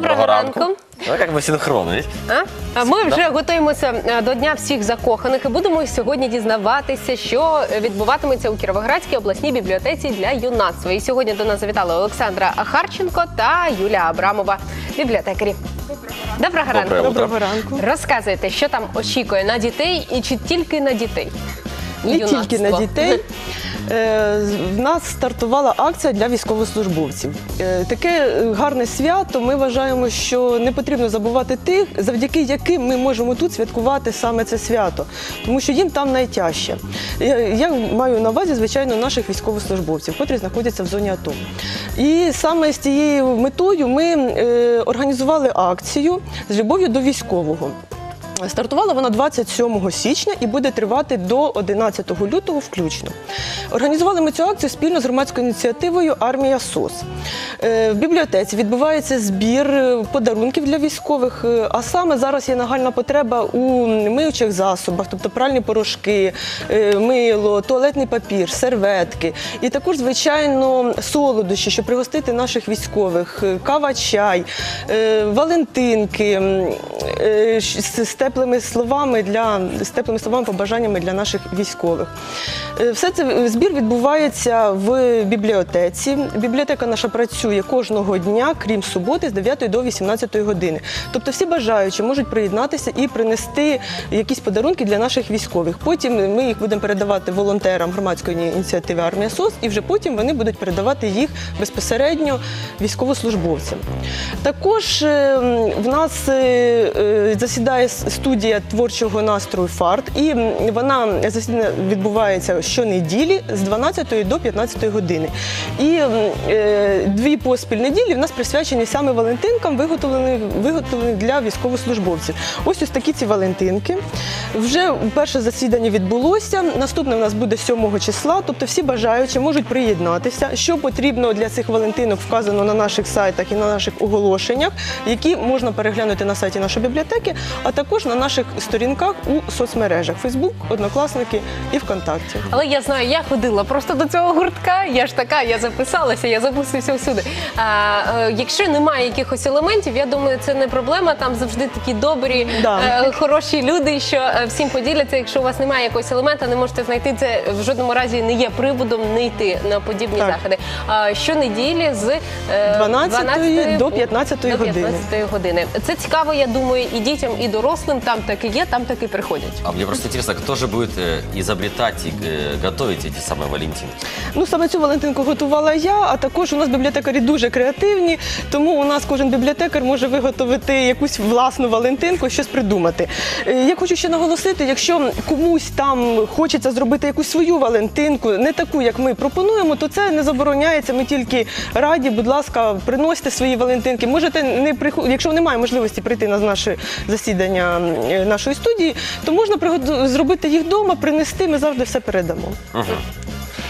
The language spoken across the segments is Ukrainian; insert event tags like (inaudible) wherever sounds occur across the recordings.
Доброго ранку. Ну, как бы синхронно. А? А ми вже готуємося е, до Дня всіх закоханих і будемо сьогодні дізнаватися, що відбуватиметься у Кіровоградській обласній бібліотеці для юнацтва. І сьогодні до нас завітали Олександра Харченко та Юлія Абрамова, бібліотекарі. Доброго ранку. Доброе утро. Доброго ранку. Розказуйте, що там очікує на дітей і чи тільки на дітей? І Не тільки на дітей. (laughs) Е, В нас стартувала акція для військовослужбовців. Е, Таке е, гарне свято. Ми вважаємо, що не потрібно забувати тих, завдяки яким ми можемо тут святкувати саме це свято, тому що їм там найтяжче. Я, маю на увазі, звичайно, наших військовослужбовців, котрі знаходяться в зоні АТО. І саме з цією метою ми організували акцію з любов'ю до військового. Стартувала вона 27 січня і буде тривати до 11 лютого включно. Організували ми цю акцію спільно з громадською ініціативою Армія СОС. Е, В бібліотеці відбувається збір е, подарунків для військових, е, а саме зараз є нагальна потреба у миючих засобах, тобто пральні порошки, мило, туалетний папір, серветки. І також, звичайно, солодощі, щоб пригостити наших військових, кава, чай, валентинки з теплими словами для з теплими словами, побажаннями для наших військових. Е, Все це е, збір відбувається в бібліотеці. Бібліотека наша працює кожного дня, крім суботи, з 9 до 18 години. Тобто всі бажаючі можуть приєднатися і принести якісь подарунки для наших військових. Потім ми їх будемо передавати волонтерам громадської ініціативи Армія СОС, і вже потім вони будуть передавати їх безпосередньо військовослужбовцям. Також е, в нас е, засідає студія творчого настрою ФАРТ, і вона відбувається щонеділі з 12 до 15 години. І е, дві поспіль неділі в нас присвячені саме Валентинкам, виготовлені, виготовлені для військовослужбовців. Ось ось такі ці Валентинки. Вже перше засідання відбулося. Наступне в нас буде 7 числа. Тобто всі бажаючі можуть приєднатися. Що потрібно для цих Валентинок вказано на наших сайтах і на наших оголошеннях, які можна переглянути на сайті нашої бібліотеки, а також на наших сторінках у соцмережах Facebook, Однокласники і ВКонтакті. Але я знаю, я ходила просто до цього гуртка. Я ж така, я записалася, я записуюся всюди. А, е, якщо немає якихось елементів, я думаю, це не проблема. Там завжди такі добрі, Да. е, хороші люди, що е, всім поділяться. Якщо у вас немає якогось елемента, не можете знайти це в жодному разі не є приводом не йти на подібні Так. заходи. А щонеділі з е, 12 до 15 години. години. Це цікаво, я думаю, і дітям, і дорослим Там так і є, там так і приходять. А мне просто интересно, кто же будет э, изобретать и э, готовить эти самые Валентинки? Ну саме цю Валентинку готувала я, а також у нас бібліотекарі дуже креативні, тому у нас кожен бібліотекар може виготовити якусь власну Валентинку, щось придумати. Е, Я хочу ще наголосити, якщо комусь там хочеться зробити якусь свою Валентинку, не таку, як ми пропонуємо, то це не забороняється. Ми тільки раді, будь ласка, приносите свої Валентинки. Можете не приход... якщо немає можливості прийти на наше засідання е, нашої студії, то можна приготу- зробити їх вдома, принести. Ми завжди все передамо.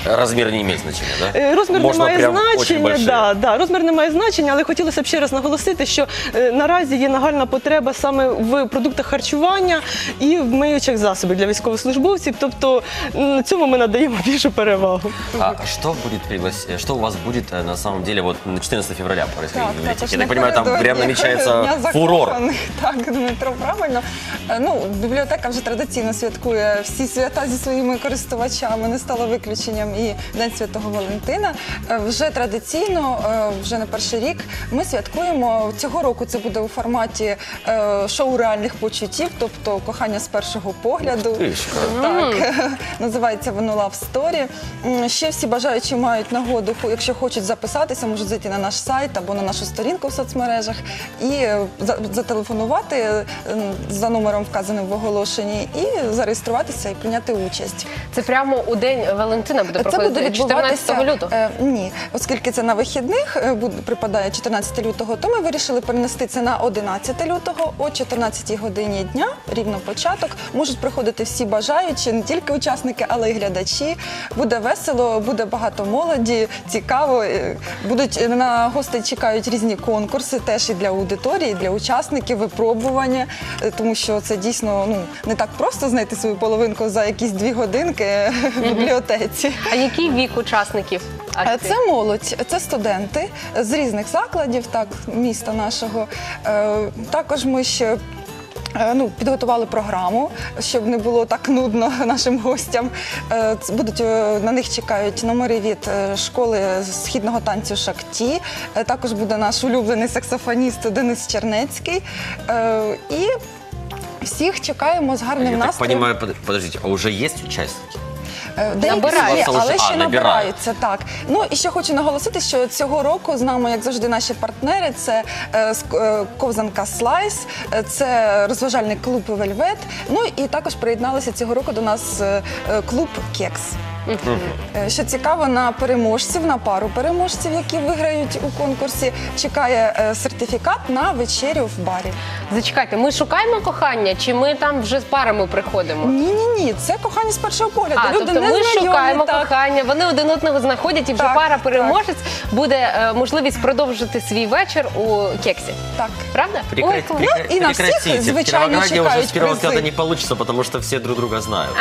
Размер не имеет значения, да? Е, Розмір Можно не має значення, да, да, розмір не має значення, але хотілося б ще раз наголосити, що е, наразі є нагальна потреба саме в продуктах харчування і в миючих засобах для військовослужбовців. Тобто м, цьому ми надаємо більшу перевагу. А что будет приглас... Что у вас будет э, на самом деле вот на 14 февраля происходить библиотеке? також Я так понимаю, там напередодні прям намечается фурор. (laughs) Так, Дмитро, правильно. Е, Ну, бібліотека вже традиційно святкує всі свята зі своїми користувачами, не стало виключенням і День Святого Валентина. Е, Вже традиційно, е, вже на перший рік, ми святкуємо цього року. Це буде у форматі е, шоу реальних почуттів, тобто кохання з першого погляду. Так, (laughs) називається воно Love Story. Ще всі бажаючі мають нагоду, якщо хочуть записатися, можуть зайти на наш сайт або на нашу сторінку в соцмережах і зателефонувати за номером вказаним в оголошенні і зареєструватися і прийняти участь. Це прямо у день Валентина буде проходити 14 лютого. Е, ні, оскільки це на вихідних е, буде припадає 14 лютого, то ми вирішили перенести це на 11 лютого о 14 годині дня, рівно початок. Можуть приходити всі бажаючі, не тільки учасники, але й глядачі. Буде весело, буде багато молоді, цікаво. Е, Будуть е, на гостей чекають різні конкурси, теж і для аудиторії, і для учасників, випробування, е, тому що це дійсно ну не так просто знайти свою половинку за якісь дві годинки в бібліотеці. А який вік учасників? Е, акції? Це молодь, це студенти з різних закладів, так, міста нашого. Е, Також ми ще. е, Ну, підготували програму, щоб не було так нудно (laughs) нашим гостям. Е, ц- Будуть е, на них чекають номери від е, школи східного танцю Шакті. Е, Також буде наш улюблений саксофоніст Денис Чернецький. Е, І всіх чекаємо з гарним Я так настроєм. понимаю, под- подождите, а уже есть участники? Е, Деякі Набираються але ще А, набирають. набираються. Так ну і ще хочу наголосити, що цього року з нами, як завжди, наші партнери це е, ск- е, ковзанка Слайс, е, це розважальний клуб Вельвет. Ну і також приєдналися цього року до нас е, е, клуб Кекс. Е, Що цікаво, на переможців, на пару переможців, які виграють у конкурсі, чекає е, сертифікат на вечерю в барі. Зачекайте, ми шукаємо кохання, чи ми там вже з парами приходимо? Ні, ні, ні, це кохання з першого погляду. А, Люди тобто не ми знайомі, шукаємо так. кохання, вони один одного знаходять, і вже Так, пара так. переможець буде е, можливість продовжити свій вечір у кексі. Так. Правда? Ой, клас. Ну, и на всех, прекратите. В звичайно, Кировограде уже чекают с первого призы. взгляда не получится, потому что все друг друга знают.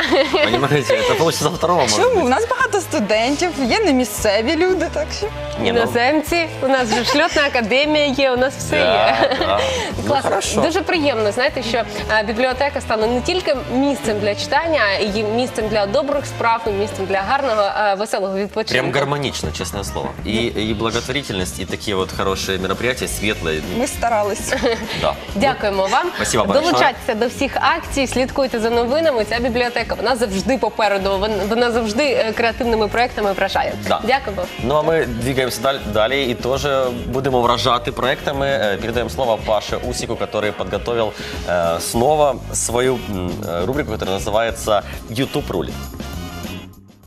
Понимаете, это получится со второго, может Чому? У нас багато студентів, є не місцеві люди, так що. Ну, Іноземці, у нас же шльотна академія є, у нас все є. да, да. (laughs) Ну, Класно. хорошо. Дуже приємно, знаєте, що е, бібліотека стала не тільки місцем для читання, а й місцем для добрих справ, і місцем для гарного, е, веселого відпочинку. Прям гармонично, честное слово. И, и благотворительность, и такие вот хорошие мероприятия, светлые. Ми старались. (laughs) Да. Дякуємо вам. Спасибо большое. Долучайтеся до всіх акцій, слідкуйте за новинами. Ця бібліотека вона завжди попереду. вон- Вона завжди е, креативними проектами вражає. Да. Дякуємо. Ну а ми двигаемся даль- далі і теж будемо вражати проектами. Е, Передаем слово Паше Усику, который подготовил э, снова свою м, э, рубрику, которая называется YouTube рулит.